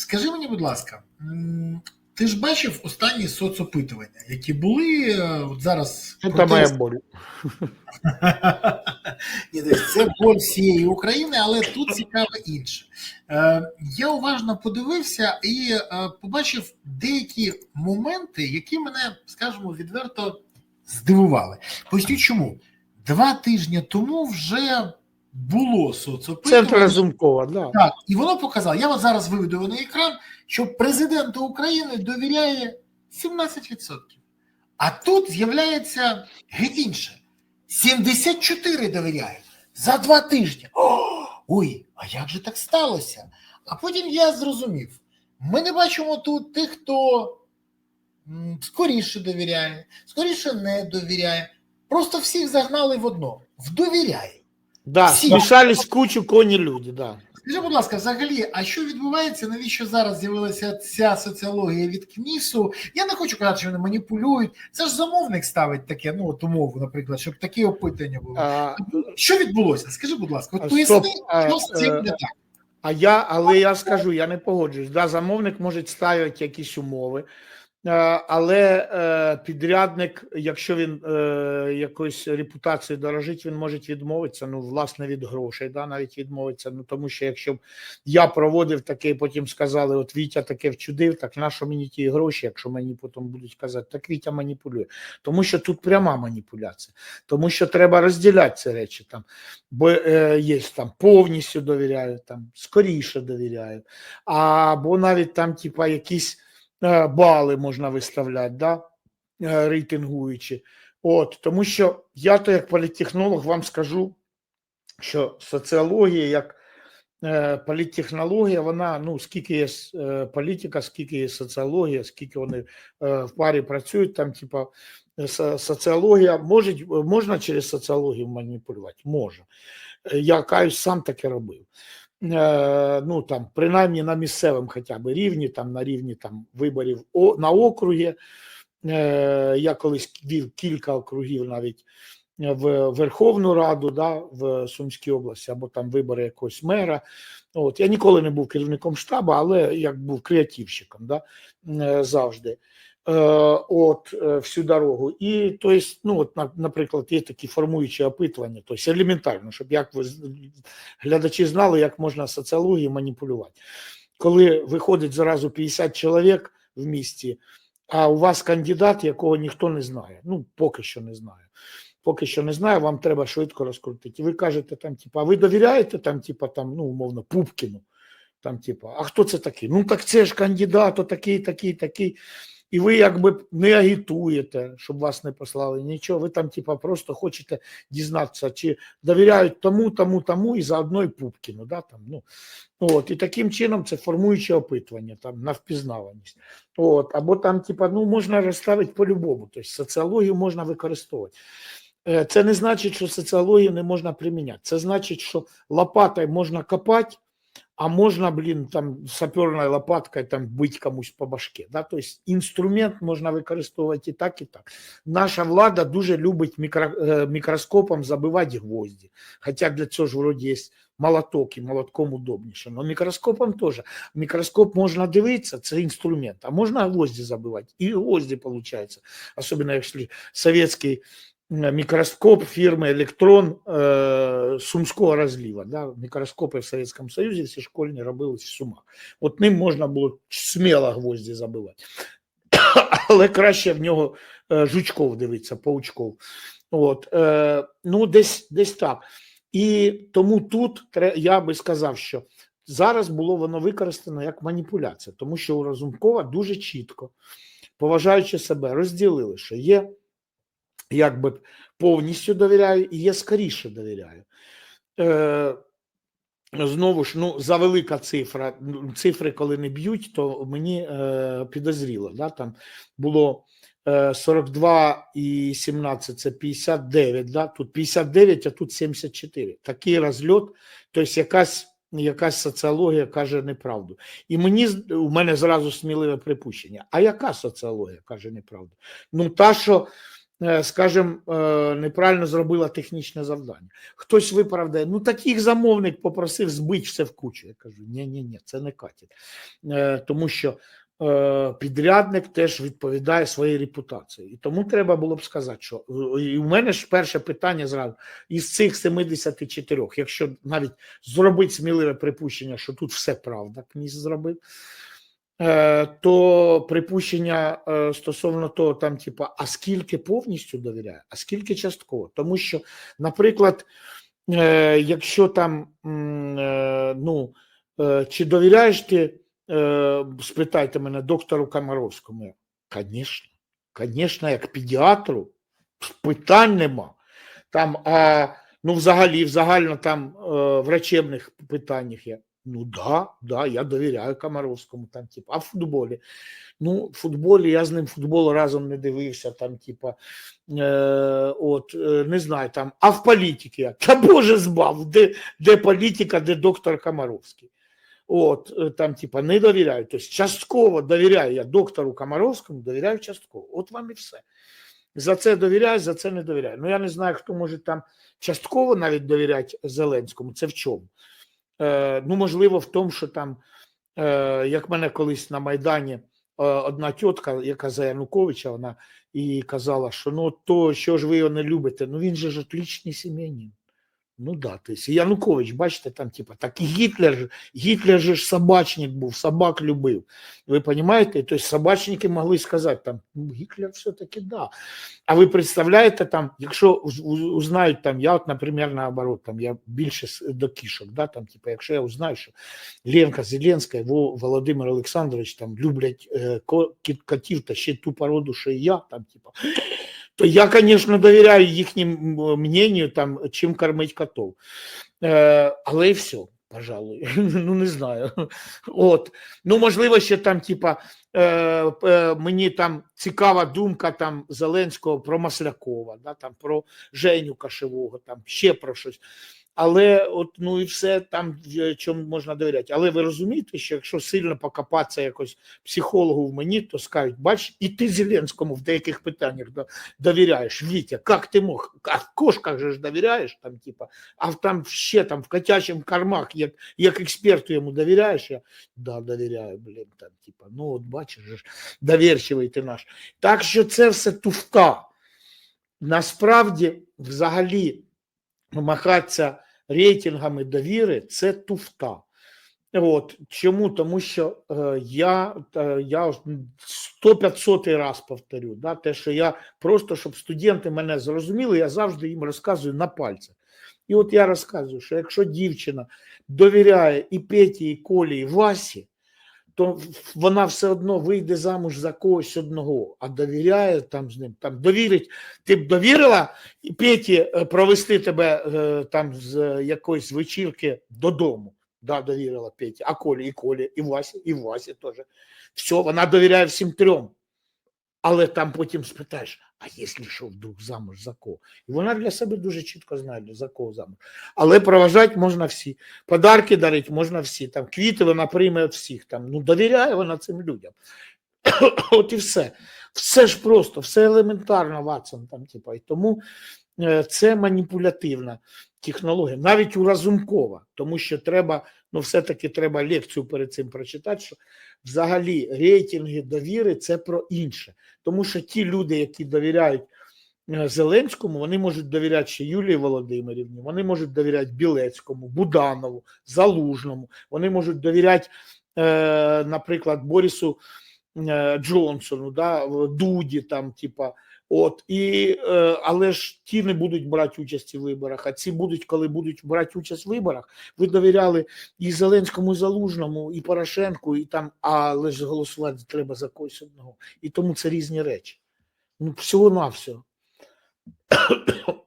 скажи мені, будь ласка, ти ж бачив останні соцопитування, які були е, от зараз. Це моя боль. Ні, це боль всієї України, але тут цікаве інше. Е, я уважно подивився і е, побачив деякі моменти, які мене, скажімо, відверто здивували. Поясню чому. Два тижні тому вже було соцопитування. Центр Разумкова, да. Так, і воно показало. Я от зараз виведу на екран, що президенту України довіряє 17%. А тут з'являється геть інше. 74 довіряють за два тижні. О, ой, а як же так сталося? А потім я зрозумів: ми не бачимо тут тих, хто скоріше довіряє, скоріше не довіряє. Просто всіх загнали в одно в довіряє. Да, смішались кучу коні люди, да. Скажи, будь ласка, взагалі, а що відбувається? Навіщо зараз з'явилася ця соціологія від КНІСу? Я не хочу казати, що вони маніпулюють. Це ж замовник ставить таке, ну от умову, наприклад, щоб такі опитання були. А, Що відбулося? Скажи, будь ласка, от поясни, стоп, що з цим е, не так. а я, але я скажу, я не погоджуюсь. Да, замовник може ставити якісь умови, е, але е, підрядник, якщо він е, якоюсь репутацією дорожить, він може відмовитися, ну, власне, від грошей, да, навіть відмовитися. Ну, тому що якщо б я проводив таке, потім сказали, от Вітя таке вчудив, так на що мені ті гроші, якщо мені потім будуть казати, так Вітя маніпулює. Тому що тут пряма маніпуляція, тому що треба розділяти ці речі там, бо е, є там повністю довіряю, там скоріше довіряю, або навіть там, типа, якісь е, бали можна виставляти, да? е, рейтингуючи. От, тому що я то як політтехнолог вам скажу, що соціологія як е, політтехнологія, вона ну скільки є е, політика, скільки є соціологія, скільки вони е, в парі працюють, там, типа, соціологія може, можна через соціологію маніпулювати? Може. Е, Я каюсь, сам таке робив. Е, ну там, принаймні на місцевому хоча б рівні, там на рівні там виборів на округі. Е, я колись вів кілька округів навіть в Верховну Раду, да, в Сумській області, або там вибори якогось мера. От я ніколи не був керівником штабу, але як був креативщиком, да, е, завжди. Е, От е, всю дорогу. І то есть, ну, от, наприклад, є такі формуючі опитування, тобто елементарно, щоб як ви глядачі знали, як можна соціологією маніпулювати. Коли виходить зразу 50 чоловік в місті, а у вас кандидат, якого ніхто не знає. Ну, поки що не знає. Поки що не знаю, вам треба швидко розкрутити. І ви кажете, там, типа, а ви довіряєте там, типа, там, ну, умовно, Пупкіну? Там, типа, а хто це такий? Ну, так це ж кандидат, отакий, такий, такий. І ви якби не агітуєте, щоб вас не послали нічого. Ви там, типа, просто хочете дізнатися, чи довіряють тому, тому, тому, і заодно і Пупкіну. Да, там, ну. От, і таким чином це формуюче опитування там, на впізнаваність. От, або там, типа, ну, можна розставити по-любому. Тобто соціологію можна використовувати. Е, Це не значить, що соціологію не можна приміняти. Це значить, що лопатою можна копати, а можна, блін, там саперною лопаткою там бити комусь по башке. Да? Тобто інструмент можна використовувати і так, і так. Наша влада дуже любить мікро, е, мікроскопом забивати гвозді. Хоча для цього ж вроді є молоток і молотком удобніше. Но мікроскопом теж. Мікроскоп можна дивитися, це інструмент, а можна гвозді забивати. І гвозді виходить. Особливо, якщо совєтський Мікроскоп фірми Електрон е, сумського розліва. Да? Мікроскопи в Совєтському Союзі всі школьні робили в Сумах. От ним можна було сміло гвозді забивати. Але краще в нього е, жучков дивитися, паучков. От, е, ну, десь, десь так. І тому тут я би сказав, що зараз було воно використано як маніпуляція, тому що у Разумкова дуже чітко, поважаючи себе, розділили, що є якби повністю довіряю і є скоріше довіряю. Е, Знову ж, ну, за велика цифра, ну, цифри, коли не б'ють, то мені е, підозріло. Да? Там було е, 42 і 17 це 59, да? тут 59, а тут 74. Такий розльот, тобто якась, якась соціологія каже неправду. І мені у мене зразу сміливе припущення. А яка соціологія каже неправду? Ну, та, що скажімо, е, неправильно зробила технічне завдання. Хтось виправдає, ну таких замовник попросив збити все в кучу. Я кажу, ні, ні, ні, це не катить. Е, Тому що е, підрядник теж відповідає своїй репутації. І тому треба було б сказати, що е, і у мене ж перше питання зразу із цих 74, якщо навіть зробити сміливе припущення, що тут все правда, князь зробив. Е, то припущення е, стосовно того, там, типа, а скільки повністю довіряє, а скільки частково. Тому що, наприклад, е, якщо там ну, чи довіряєш ти, спитайте мене, доктору Комаровському, звісно, звісно, як педіатру, питань нема. Там, а, ну, взагалі, в там врачебних питаннях є. Ну да, да, я довіряю Комаровському, там, типу, а в футболі. Ну, в футболі я з ним футбол разом не дивився, там, типа, е, от, е, не знаю, там, а в політиці та Боже збав, де, де політика, де доктор Комаровський. От, е, там, типа, не довіряю. Тобто, частково довіряю я доктору Комаровському, довіряю частково. От вам і все. За це довіряю, за це не довіряю. Ну, я не знаю, хто може там частково навіть довіряти Зеленському. Це в чому? Е, ну, можливо, в тому, що там, е, як мене колись на Майдані е, одна тітка, яка за Януковича, вона і казала, що ну то, що ж ви його не любите, ну він же ж отлічний сім'янин. Ну да, то есть Янукович, бачите, там, типа, так і Гітлер, Гітлер же ж собачник був, собак любив. Ви розумієте? Тобто собачники могли сказати, там, ну, Гітлер все-таки да. А ви представляєте, там, якщо уз- уз- узнають, там, я от, наприклад, наоборот, там, я більше до кішок, да, там, типа, якщо я узнаю, що Ленка Зеленська, Во- Володимир Олександрович там люблять е, котів та ще ту породу, що і я, там, типа, я, звісно, довіряю їхнім мнению, там, чим кормить котов. Е, але і все, пожалуй. ну, не знаю. От. Ну, можливо, ще там, типа, е, е, мені там цікава думка там Зеленського про Маслякова, да, там, про Женю Кашевого, там, ще про щось. Але от ну і все там е, чому можна довіряти. Але ви розумієте, що якщо сильно покопатися якось психологу в мені, то скажуть, бач, і ти Зеленському в деяких питаннях довіряєш. Вітя, як ти мог? А в кошках же ж довіряєш, там, типа, а там ще там в котячих кормах, як, як експерту йому довіряєш, я да, довіряю, блін, там, типа, ну от бачиш, довірчивий ти наш. Так що це все туфта. Насправді, взагалі, махатися рейтингами довіри це туфта. От чому? Тому що е, я, е, я 100-500 раз повторю, да, те, що я просто, щоб студенти мене зрозуміли, я завжди їм розказую на пальцях. І от я розказую, що якщо дівчина довіряє і Петі, і Колі, і Васі, то вона все одно вийде замуж за когось одного, а довіряє там з ним, там довірить. Ти б довірила Петі е, провести тебе е, там з якоїсь вечірки додому. Да, довірила Петі, а Колі, і Колі, і Васі, і Васі теж. Все, вона довіряє всім трьом. Але там потім спитаєш, а якщо що вдруг замуж за кого? І вона для себе дуже чітко знає, за кого замуж. Але проважати можна всі. Подарки дарити можна всі. Там квіти вона прийме всіх. Там, ну, довіряє вона цим людям. От і все. Все ж просто, все елементарно, Ватсон. Там, типа, і тому е, це маніпулятивна технологія, навіть у Разумкова, тому що треба, ну, все-таки треба лекцію перед цим прочитати, що взагалі рейтинги довіри це про інше. Тому що ті люди, які довіряють е, Зеленському, вони можуть довіряти ще Юлії Володимирівні, вони можуть довіряти Білецькому, Буданову, Залужному, вони можуть довіряти, е, наприклад, Борису е, Джонсону, да, Дуді, там, типа. От і е, але ж ті не будуть брати участь у виборах, а ці будуть, коли будуть брати участь в виборах. Ви довіряли і Зеленському, і Залужному, і Порошенку, і там, але ж голосувати треба за когось одного. І тому це різні речі. Ну, всього навсього.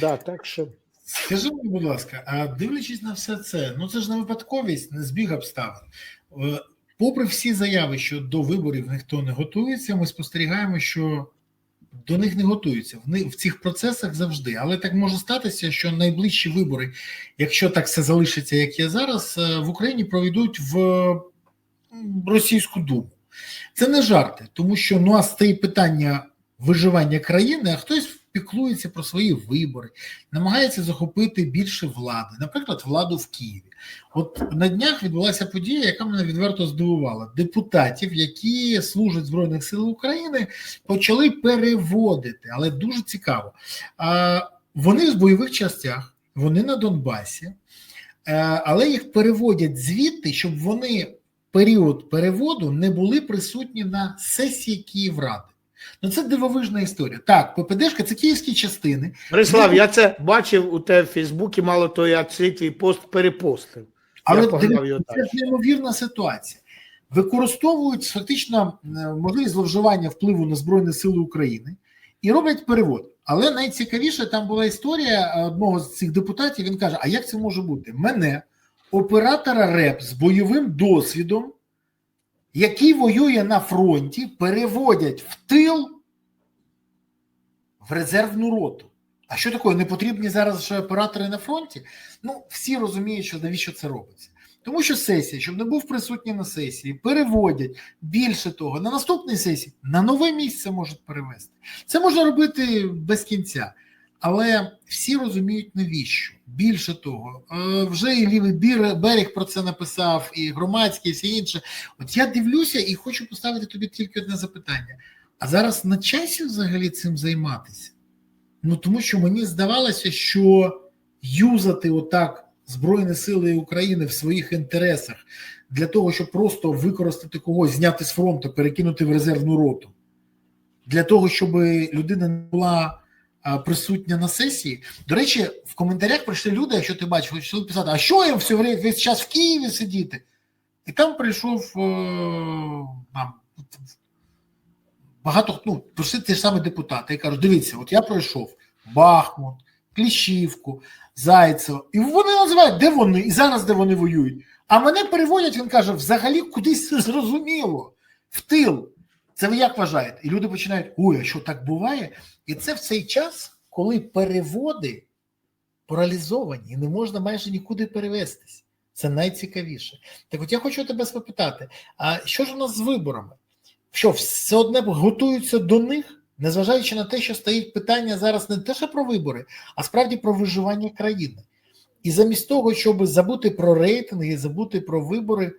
да, так що. Скажи мені, будь ласка, а дивлячись на все це, ну це ж не випадковість, не збіг обставин. Попри всі заяви, що до виборів ніхто не готується, ми спостерігаємо, що до них не готуються. В цих процесах завжди. Але так може статися, що найближчі вибори, якщо так все залишиться, як є зараз, е, в Україні проведуть в російську думу. Це не жарти, тому що ну а стоїть питання виживання країни, а хтось піклується про свої вибори, намагається захопити більше влади, наприклад, владу в Києві. От на днях відбулася подія, яка мене відверто здивувала. Депутатів, які служать Збройних сил України, почали переводити, але дуже цікаво. Вони в бойових частях, вони на Донбасі, е, але їх переводять звідти, щоб вони період переводу не були присутні на сесії Київради. Ну це дивовижна історія. Так, ППДшка це київські частини. Борислав, я це бачив у тебе в Фейсбуці, мало того, я цей твій пост перепостив. Але його це ж неймовірна ситуація. Використовують фактично е, можливість зловживання впливу на Збройні Сили України і роблять перевод. Але найцікавіше там була історія е, одного з цих депутатів. Він каже: А як це може бути? Мене, оператора РЕП з бойовим досвідом, який воює на фронті, переводять в тил в резервну роту. А що таке? Не потрібні зараз ще оператори на фронті? Ну, всі розуміють, що навіщо це робиться. Тому що сесія, щоб не був присутній на сесії, переводять більше того, на наступній сесії на нове місце можуть перевести. Це можна робити без кінця. Але всі розуміють навіщо. Більше того, е, вже і лівий берег про це написав, і громадський, і все інше. От я дивлюся і хочу поставити тобі тільки одне запитання: а зараз на часі взагалі цим займатися? Ну тому що мені здавалося, що юзати отак Збройні Сили України в своїх інтересах для того, щоб просто використати когось, зняти з фронту, перекинути в резервну роту, для того, щоб людина не була присутня на сесії. До речі, в коментарях прийшли люди, якщо ти бачив, почали писати, а що їм все весь час в Києві сидіти? І там прийшов е, там, багато ну, прийшли ті ж самі депутати і кажуть: дивіться, от я пройшов Бахмут, Кліщівку, Зайцево, і вони називають, де вони, і зараз де вони воюють. А мене переводять, він каже, взагалі кудись зрозуміло, в тил. Це ви як вважаєте? І люди починають: ой, а що так буває? І це в цей час, коли переводи паралізовані, і не можна майже нікуди перевестись. Це найцікавіше. Так от я хочу тебе спитати: а що ж у нас з виборами? Що все одне готуються до них, незважаючи на те, що стоїть питання зараз не те, що про вибори, а справді про виживання країни. І замість того, щоб забути про рейтинги, забути про вибори,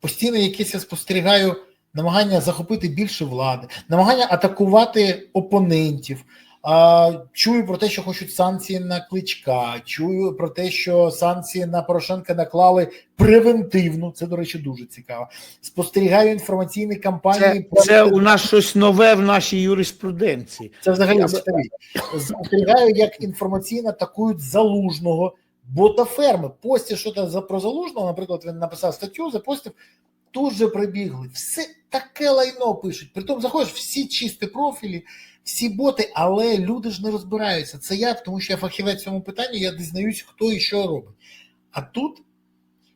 постійно якесь я спостерігаю намагання захопити більше влади, намагання атакувати опонентів. А, чую про те, що хочуть санкції на кличка. Чую про те, що санкції на Порошенка наклали превентивно. Це, до речі, дуже цікаво. Спостерігаю інформаційні кампанії. Це, про- це у нас щось нове в нашій юриспруденції. це взагалі Я. Спостерігаю, як інформаційно атакують залужного, ботаферми. Пості що за про залужного, наприклад, він написав статтю, запостив, тут же прибігли. Все таке лайно пишуть. Притом заходиш, всі чисті профілі, всі боти, але люди ж не розбираються. Це я, тому що я фахівець в цьому питанні, я дізнаюсь, хто і що робить. А тут,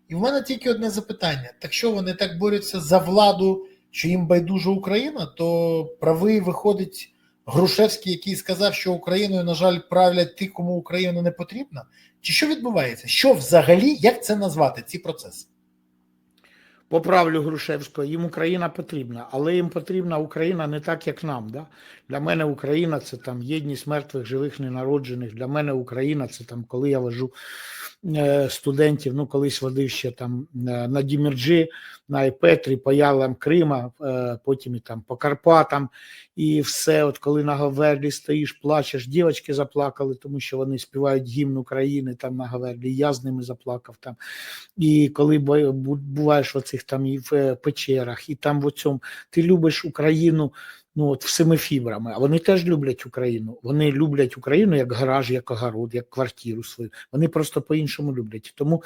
і в мене тільки одне запитання: так що вони так борються за владу, що їм байдуже Україна, то правий виходить Грушевський, який сказав, що Україною, на жаль, правлять ті, кому Україна не потрібна. Чи що відбувається? Що взагалі, як це назвати, ці процеси? Поправлю Грушевського, їм Україна потрібна, але їм потрібна Україна не так, як нам. Да? Для мене Україна це там єдність мертвих, живих, ненароджених. Для мене Україна це там, коли я вожу е, студентів, ну колись водив ще там е, на Дімірджі, на Епетрі, по ялам Крима, е, потім і там по Карпатам, і все. От коли на Говерлі стоїш, плачеш, дівчатки заплакали, тому що вони співають гімн України там на Говерлі. і Я з ними заплакав там. І коли буваєш в оцих там і в печерах, і там в цьому ти любиш Україну. Ну от всіми фібрами, а вони теж люблять Україну. Вони люблять Україну як гараж, як огород, як квартиру свою. Вони просто по-іншому люблять. Тому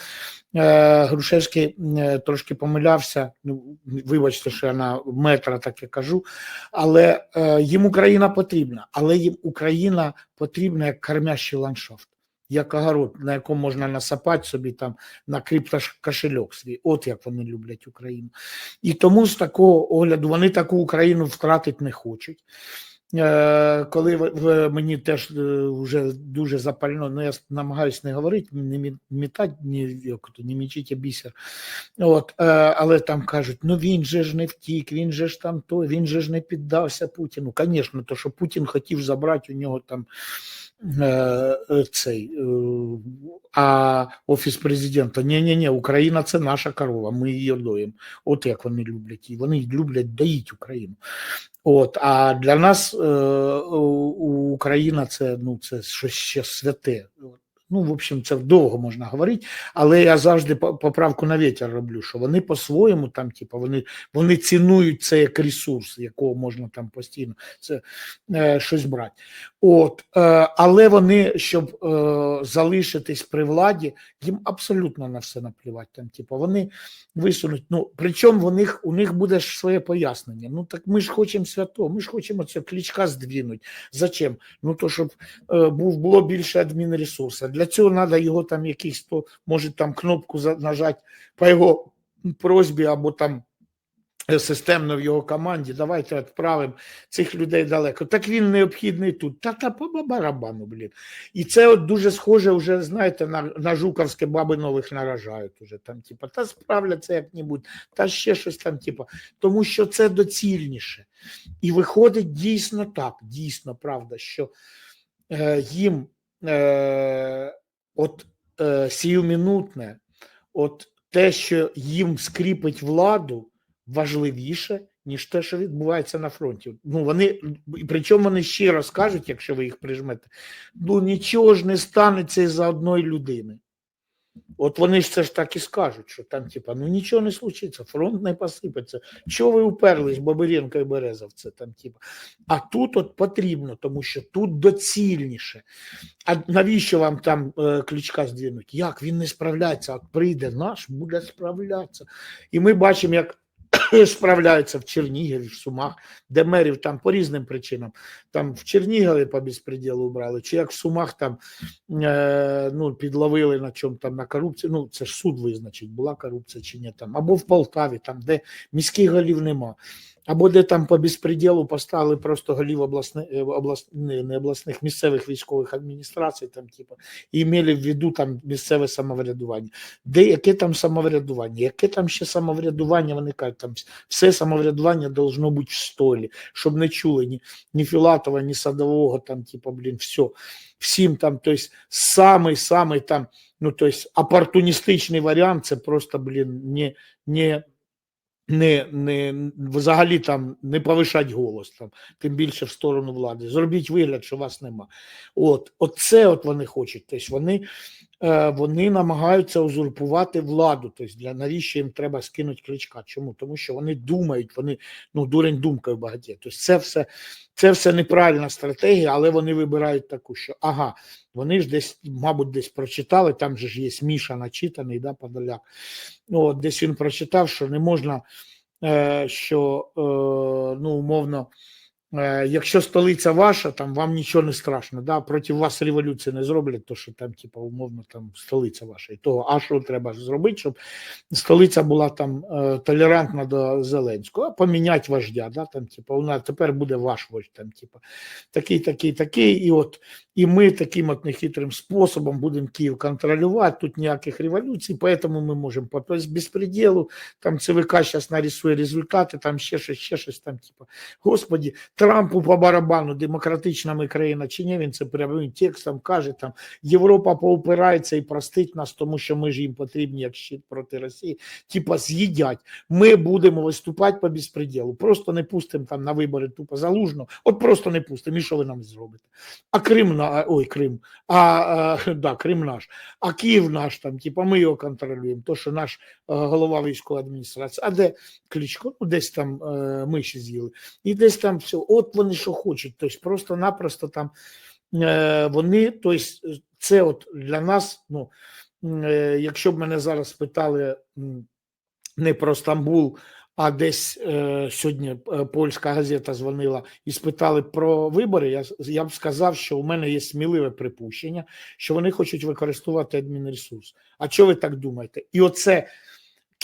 е, Грушевський е, трошки помилявся. Ну вибачте, що я на метра таке кажу, але е, їм Україна потрібна, але їм Україна потрібна як кормящий ландшафт, як огород, на якому можна насапати собі там на криптокошельок свій. От як вони люблять Україну. І тому з такого огляду вони таку Україну втратити не хочуть. Е, коли мені теж е, вже дуже запально, ну я намагаюся не говорити, не мі- мітати, не мічіть бісер. От, е, але там кажуть, ну він же ж не втік, він же ж там то, він же ж не піддався Путіну. Звісно, то що Путін хотів забрати у нього там цей, е, а офіс президента. Ні, ні, ні, Україна це наша корова, ми її доїмо. От як вони люблять її. Вони люблять доїть Україну. От, а для нас е, Україна це, ну, це щось ще святе. Ну, в общем, це довго можна говорити, але я завжди поправку на вітер роблю, що вони по-своєму там, типу, вони, вони цінують це як ресурс, якого можна там постійно це, е, щось брати. От, е, але вони, щоб е, залишитись при владі, їм абсолютно на все наплівати. Там, типу, вони висунуть. Ну, причому них, у них буде ж своє пояснення. Ну так ми ж хочемо свято, ми ж хочемо це клічка здвинуть. Зачем? Ну то щоб е, було більше адмінресурсу. Для цього треба його там якийсь то може там кнопку нажати по його просьбі або там. е, Системно в його команді, давайте відправимо цих людей далеко. Так він необхідний тут. Та та по барабану, блін. І це от дуже схоже, вже знаєте, на, на жуковське баби нових наражають. Уже там, типа, та справляться як-небудь, та ще щось там, типа, тому що це доцільніше. І виходить дійсно так, дійсно правда, що е, їм е, от е, сіюмінутне, от те, що їм скріпить владу, важливіше, ніж те, що відбувається на фронті. Ну вони причому вони щиро скажуть, якщо ви їх прижмете, ну нічого ж не станеться із-за одної людини. От вони ж це ж так і скажуть, що там, типа, ну нічого не случиться, фронт не посипеться. Чого ви уперлись, Бабиренко і Березов, це там, типа. А тут от потрібно, тому що тут доцільніше. А навіщо вам там е, ключка здвинуть? Як він не справляється? От прийде наш, буде справлятися. І ми бачимо, як справляються в Чернігові, в Сумах, де мерів там по різним причинам. Там в Чернігові по безпреділу брали, чи як в Сумах там е, ну, підловили на чому там на корупції. Ну, це ж суд визначить, була корупція чи ні там, або в Полтаві, там, де міських голів нема. Або де там по безпреділу поставили просто голів обласних, облас, не, не обласних місцевих військових адміністрацій, там, типу, і мали в виду там місцеве самоврядування. Де яке там самоврядування? Яке там ще самоврядування? Вони кажуть, там все самоврядування должно бути в столі, щоб не чули ні, ні Філатова, ні Садового, там, типу, блін, все. Всім там, то есть, самий, самий там, ну, то есть, опортуністичний варіант, це просто, блін, не, не, не, не взагалі там не повишать голос, там, тим більше в сторону влади. Зробіть вигляд, що вас нема. От, от це от вони хочуть. Тобто вони, вони намагаються узурпувати владу. Тобто для навіщо їм треба скинути кличка? Чому? Тому що вони думають, вони ну дурень думкою багаті. Тобто це все, це все неправильна стратегія, але вони вибирають таку, що ага, вони ж десь, мабуть, десь прочитали. Там же ж є Міша начитаний, да, Подоляк. Ну, от десь він прочитав, що не можна, е, що е, ну, умовно, е, якщо столиця ваша, там вам нічого не страшно, да, проти вас революції не зроблять, то що там, типу, умовно, там столиця ваша. І того, а що треба зробити, щоб столиця була там е, толерантна до Зеленського, а поміняти вождя, да, там, типу, нас тепер буде ваш вождь, там, типу, такий, такий, такий, і от і ми таким от нехитрим способом будемо Київ контролювати, тут ніяких революцій, поэтому ми можемо по безпреділу, там ЦВК зараз нарисує результати, там ще щось, ще щось там, типу, господі, Трампу по барабану, демократична ми країна чи ні, він це прямим текстом каже, там, Європа поупирається і простить нас, тому що ми ж їм потрібні як щит проти Росії, типа з'їдять, ми будемо виступати по безпреділу, просто не пустимо там на вибори тупо залужно, от просто не пустимо, і що ви нам зробите? А Крим на ой, Крим, а, а да, Крим наш, а Київ наш там, типа ми його контролюємо. То, що наш голова військової адміністрації, а де Кличко? Ну, десь там е, миші з'їли, і десь там все. От вони що хочуть. Тобто просто-напросто там е, вони, тобто, це от для нас, ну е, якщо б мене зараз питали не про Стамбул. А десь е, сьогодні е, польська газета дзвонила і спитали про вибори. Я, я б сказав, що у мене є сміливе припущення, що вони хочуть використовувати адмінресурс. А що ви так думаєте? І оце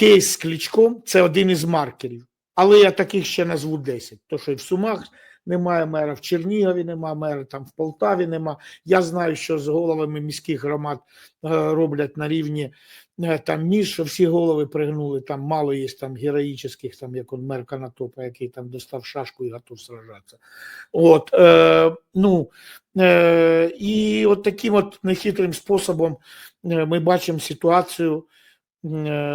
кейс з кличком це один із маркерів. Але я таких ще назву 10. То, що і в Сумах немає мера, в Чернігові немає мера, там в Полтаві нема. Я знаю, що з головами міських громад е, роблять на рівні е, там між, всі голови пригнули, там мало є там героїчних, там як он мер Канатопа, який там достав шашку і готов сражатися. От, е, ну, е, і от таким от нехитрим способом е, ми бачимо ситуацію е,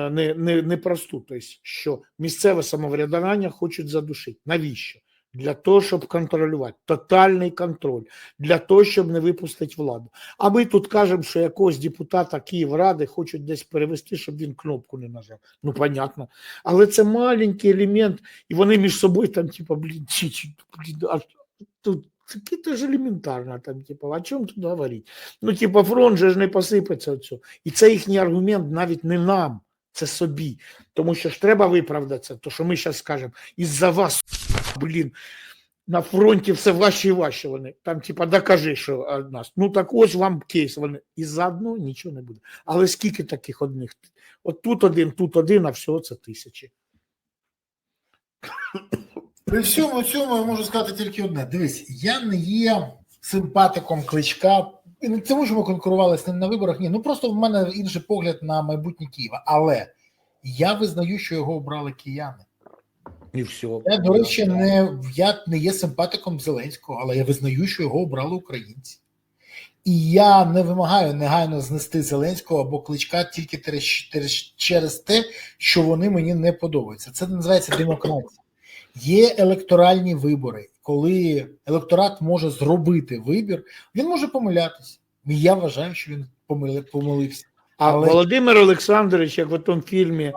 не, не, непросту, тобто, що місцеве самоврядування хочуть задушити. Навіщо? Для того, щоб контролювати, тотальний контроль, для того, щоб не випустити владу. А ми тут кажемо, що якогось депутата Київради хочуть десь перевести, щоб він кнопку не нажав. Ну, понятно. Але це маленький елемент, і вони між собою там, типу, блін, чи, чи, блін, а тут це ж елементарно, там, типу, о чому тут говорити? Ну, типу, фронт же ж не посипеться оцю. І це їхній аргумент навіть не нам, це собі. Тому що ж треба виправдатися, то що ми зараз скажемо, із-за вас, блін, на фронті все важче і важче вони. Там, типа, докажи, що нас. Ну так ось вам кейс. Вони і заодно нічого не буде. Але скільки таких одних? От тут один, тут один, а всього це тисячі. При всьому цьому я можу сказати тільки одне: дивись, я не є симпатиком кличка. І не тому, що ми конкурували з ним на виборах. Ні, ну просто в мене інший погляд на майбутнє Києва. Але я визнаю, що його обрали кияни. І все. Я, до речі, не я не є симпатиком Зеленського, але я визнаю, що його обрали українці. І я не вимагаю негайно знести Зеленського або кличка тільки через- через- через те, що вони мені не подобаються. Це називається демократія. Є електоральні вибори, коли електорат може зробити вибір, він може помилятися. І я вважаю, що він помили- помилився. А Але- Володимир Олександрович, як в тому фільмі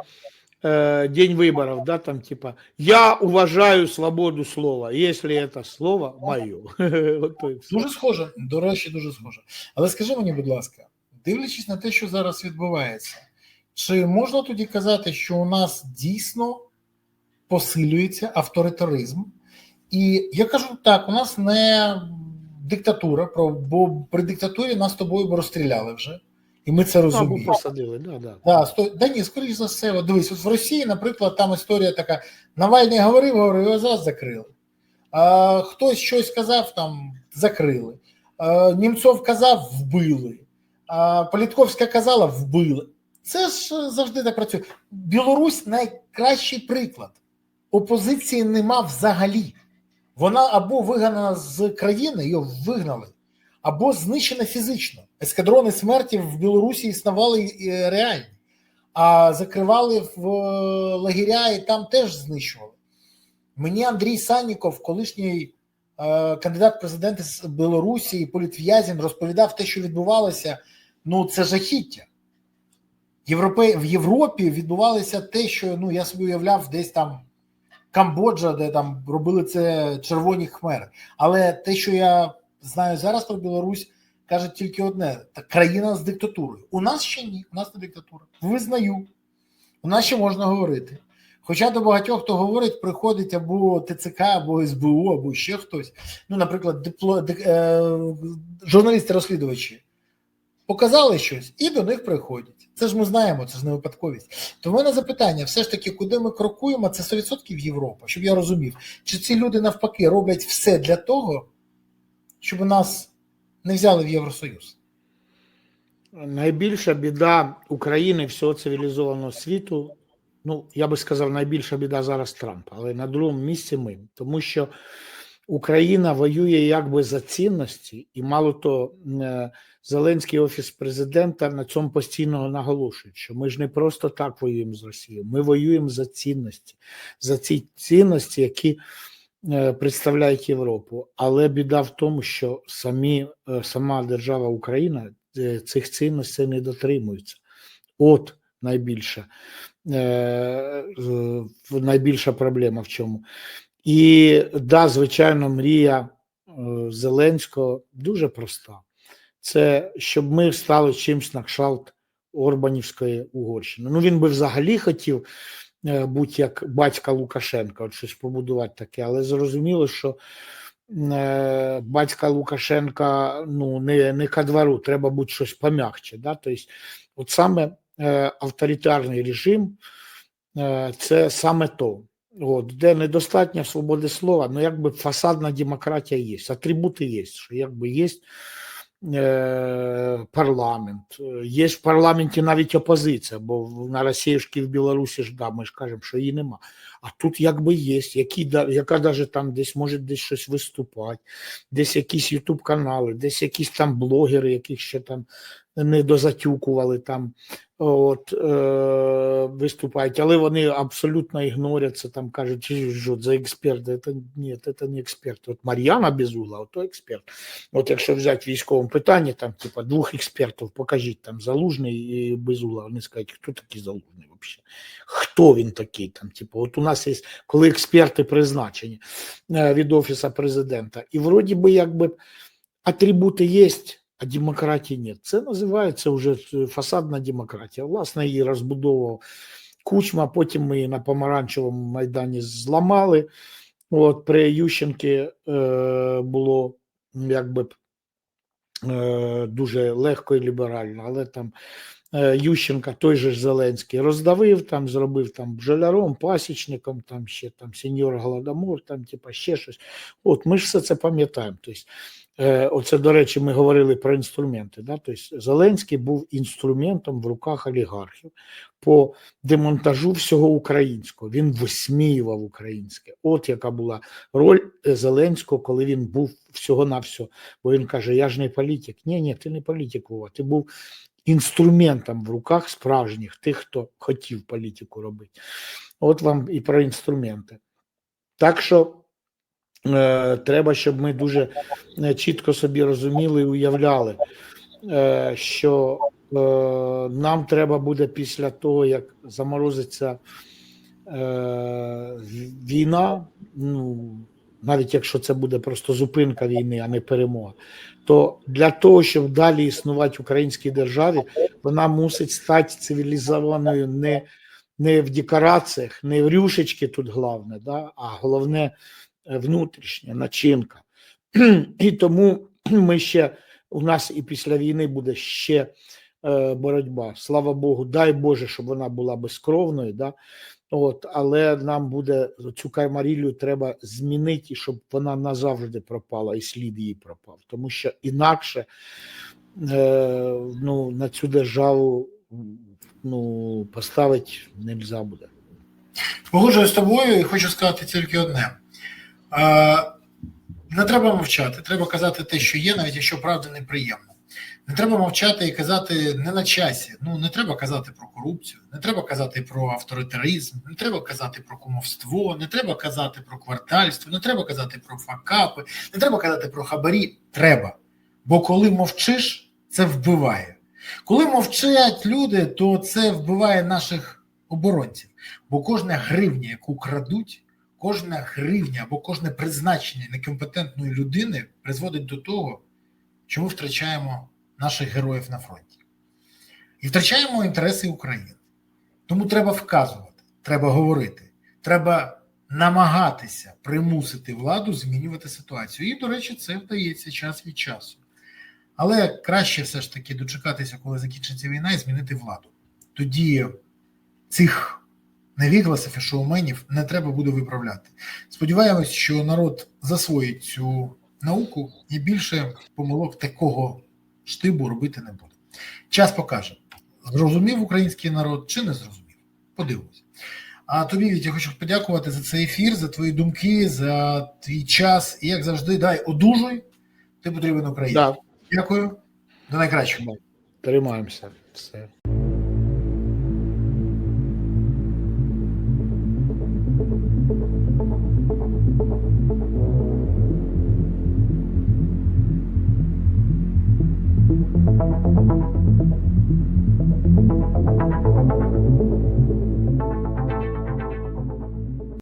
э, День выборов, да, там типа я уважаю свободу слова, если это слово мое. От то і все. Дуже схоже, до речі, дуже схоже. Але скажи мені, будь ласка, дивлячись на те, що зараз відбувається, чи можна тоді казати, що у нас дійсно посилюється авторитаризм? І я кажу так: у нас не диктатура, бо при диктатурі нас з тобою б розстріляли вже, і ми це розуміємо. посадили, да, да. Да, сто... да ні, скоріш за все, дивись, от в Росії, наприклад, там історія така: Навальний говорив, говорив, його зараз закрили. А, хтось щось сказав, там закрили. А, Німцов казав, вбили. А, Політковська казала, вбили. Це ж завжди так працює. Білорусь найкращий приклад. Опозиції нема взагалі. Вона або вигнана з країни, її вигнали, або знищена фізично. Ескадрони смерті в Білорусі існували реальні, а закривали в е, лагеря і там теж знищували. Мені Андрій Санніков, колишній е, кандидат в президенти з Білорусі, політв'язень, розповідав те, що відбувалося. Ну, це жахіття. Європе... В Європі відбувалося те, що ну, я собі уявляв десь там Камбоджа, де там робили це червоні хмери. Але те, що я знаю зараз про Білорусь, каже тільки одне: та країна з диктатурою. У нас ще ні, у нас не диктатура. Визнаю, у нас ще можна говорити. Хоча до багатьох, хто говорить, приходить або ТЦК, або СБУ, або ще хтось. Ну, наприклад, дипло, ди, е, журналісти-розслідувачі показали щось і до них приходять. Це ж ми знаємо, це ж не випадковість. То в мене запитання: все ж таки, куди ми крокуємо, це 100% Європа, щоб я розумів, чи ці люди навпаки роблять все для того, щоб нас не взяли в Євросоюз. Найбільша біда України всього цивілізованого світу. Ну, я би сказав, найбільша біда зараз Трамп, але на другому місці ми. Тому що Україна воює якби за цінності, і мало то е, Зеленський офіс президента на цьому постійно наголошує, що ми ж не просто так воюємо з Росією, ми воюємо за цінності, за ці цінності, які е, представляють Європу. Але біда в тому, що самі, е, сама держава Україна цих цінностей не дотримується. От найбільша, найбільша проблема в чому. І да, звичайно, мрія е, Зеленського дуже проста. Це щоб ми стали чимось на кшталт Орбанівської Угорщини. Ну він би взагалі хотів е, бути як батька Лукашенка, от щось побудувати таке, але зрозуміло, що е, батька Лукашенка ну, не, не ка двору, треба бути щось пом'якче. Да? Тобто, от саме авторитарний режим це саме то. От, де недостатньо свободи слова, ну якби фасадна демократія є, атрибути є, що якби є е, парламент, є в парламенті навіть опозиція, бо на Росіюшки в Білорусі ж да, ми ж кажемо, що її нема. А тут якби є, які, яка навіть там десь може десь щось виступати, десь якісь ютуб канали, десь якісь там блогери, яких ще там не дозатюкували там от, е, виступають, але вони абсолютно ігнорять це, там кажуть, що за експерт, це, ні, це не експерт. От Мар'яна Безугла, от то експерт. От якщо взяти військовому питанні, там, типа, двох експертів покажіть, там, Залужний і Безугла, вони скажуть, хто такий Залужний взагалі? Хто він такий? Там, типу, от у нас є, коли експерти призначені е, від Офісу президента, і вроді би, якби атрибути є, а демократії нет. Це називається вже фасадна демократія. Власне, її розбудовував Кучма, потім ми її на Помаранчевому майдані зламали. От при Ющенки е, було якби е, дуже легко і ліберально, але там е, Ющенка, той же ж Зеленський, роздавив, там, зробив там бджоляром, пасічником, там ще там сеньор Голодомор, там типа ще щось. От ми ж все це пам'ятаємо. Тобто, оце, до речі, ми говорили про інструменти. Да? Тобто, Зеленський був інструментом в руках олігархів по демонтажу всього українського. Він висміював українське. От яка була роль е, Зеленського, коли він був всього на все. Бо він каже: Я ж не політик. Ні, ні, ти не політик, ти був інструментом в руках справжніх, тих, хто хотів політику робити. От вам і про інструменти. Так що е, треба, щоб ми дуже е, чітко собі розуміли і уявляли, е, що е, нам треба буде після того, як заморозиться е, війна, ну, навіть якщо це буде просто зупинка війни, а не перемога, то для того, щоб далі існувати українській державі, вона мусить стати цивілізованою не, не в декораціях, не в рюшечки тут головне, да, а головне е, внутрішня начинка. І тому ми ще у нас і після війни буде ще е, боротьба. Слава Богу, дай Боже, щоб вона була безкровною. Да? От, але нам буде цю каймарілю треба змінити, щоб вона назавжди пропала, і слід її пропав. Тому що інакше е, ну, на цю державу ну, поставити не буде. Погоджуюсь з тобою і хочу сказати тільки одне. Не треба мовчати, треба казати те, що є, навіть якщо правда неприємно. Не треба мовчати і казати не на часі. Ну не треба казати про корупцію, не треба казати про авторитаризм, не треба казати про кумовство, не треба казати про квартальство, не треба казати про факапи, не треба казати про хабарі. Треба. Бо коли мовчиш, це вбиває. Коли мовчать люди, то це вбиває наших оборонців. Бо кожна гривня, яку крадуть, кожна гривня або кожне призначення некомпетентної людини призводить до того, що ми втрачаємо наших героїв на фронті. І втрачаємо інтереси України. Тому треба вказувати, треба говорити, треба намагатися примусити владу змінювати ситуацію. І, до речі, це вдається час від часу. Але краще все ж таки дочекатися, коли закінчиться війна, і змінити владу. Тоді цих невігласів і шоуменів не треба буде виправляти. Сподіваємось, що народ засвоїть цю науку і більше помилок такого штибу робити не буде. Час покаже, зрозумів український народ чи не зрозумів. Подивимось. А тобі, Вітя, хочу подякувати за цей ефір, за твої думки, за твій час. І як завжди, дай одужуй. Ти потрібен Україні. Да, Дякую. До найкращого. тримаємося. Все.